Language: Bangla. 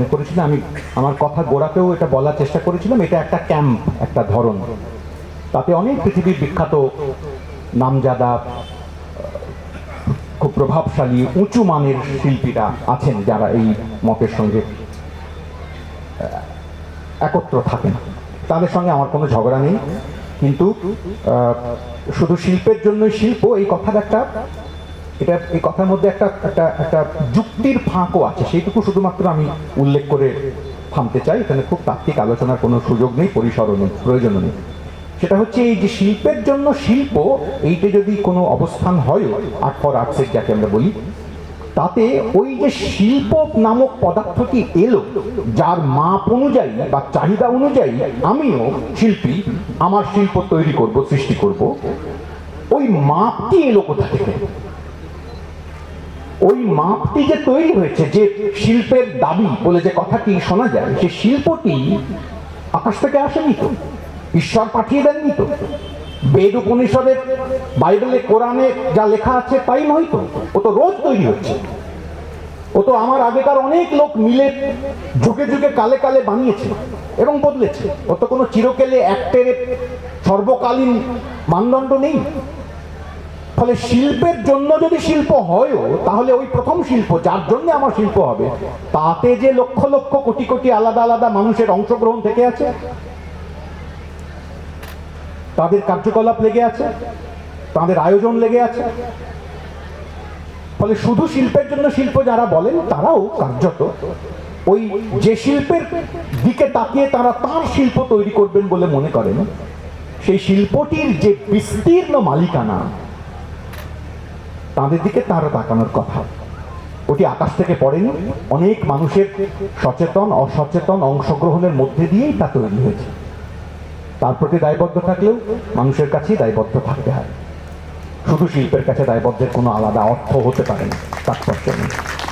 মনে করেছিলাম, আমি আমার কথা গোড়াতেও এটা বলার চেষ্টা করেছিলাম, এটা একটা ক্যাম্প, একটা ধরন। তাতে অনেক পৃথিবীর বিখ্যাত নামজাদা খুব প্রভাবশালী, উঁচু মানের শিল্পীরা আছেন যারা এই মতের সঙ্গে একত্র থাকেন। তাদের সঙ্গে আমার কোনো ঝগড়া নেই, কিন্তু শুধু শিল্পের জন্যই শিল্প, এই কথার একটা এটা এই কথার মধ্যে একটা একটা একটা যুক্তির ফাঁকও আছে। সেইটুকু শুধুমাত্র আমি উল্লেখ করে থামতে চাই। এখানে খুব তাত্ত্বিক আলোচনার কোনো সুযোগ নেই, পরিসরও নেই নেই। সেটা হচ্ছে এই যে শিল্পের জন্য শিল্প, এইটা যদি কোনো অবস্থান হয় আর্ট ফর আর্টসের যাকে আমরা বলি, তাতে ওই যে শিল্প নামক পদার্থটি এলো, যার মাপ অনুযায়ী বা চাহিদা অনুযায়ী আমিও শিল্পী, আমার শিল্প তৈরি করব, সৃষ্টি করব, ওই মাপটি এলো কোথা থেকে? ওই মাপটি যে তৈরি হয়েছে যে শিল্পের দাবি বলে যে কথাটি শোনা যায়, সে শিল্পটি আকাশ থেকে আসেনি তো? ঈশ্বর পাঠিয়ে দেননি তো? বেদ উপনিষদের বাইবেলে, কোরআনে যা লেখা আছে তাই নয় তো? ও তো রোজ তৈরি হচ্ছে। ও তো আমার আগেকার অনেক লোক মিলে যুগে যুগে কালে কালে বানিয়েছে এবং বদলেছে। ও তো কোনো চিরকেলে একটের সর্বকালীন মানদণ্ড নেই। ফলে শিল্পের জন্য যদি শিল্প হয়ও, তাহলে ওই প্রথম শিল্প যার জন্য আমার শিল্প হবে, তাতে যে লক্ষ লক্ষ কোটি কোটি আলাদা আলাদা মানুষের অংশগ্রহণ থেকে আছে, তাদের কার্যকলাপ লেগে আছে, তাদের আয়োজন লেগে আছে, ফলে শুধু শিল্পের জন্য শিল্প যারা বলেন, তারাও কার্যত ওই যে শিল্পের দিকে তাকিয়ে তারা তার শিল্প তৈরি করবেন বলে মনে করেন, সেই শিল্পটির যে বিস্তীর্ণ মালিকানা তাদের দিকে তারা তাকানোর কথা। ওটি আকাশ থেকে পড়েনি। অনেক মানুষের সচেতন, অসচেতন অংশগ্রহণের মধ্যে দিয়েই তা তৈরি হয়েছে। তার প্রতি দায়বদ্ধ থাকলেও মানুষের কাছেই দায়বদ্ধ থাকতে হয়। শুধু শিল্পের কাছে দায়বদ্ধের কোনো আলাদা অর্থ হতে পারে না। তাৎপর্য নেই।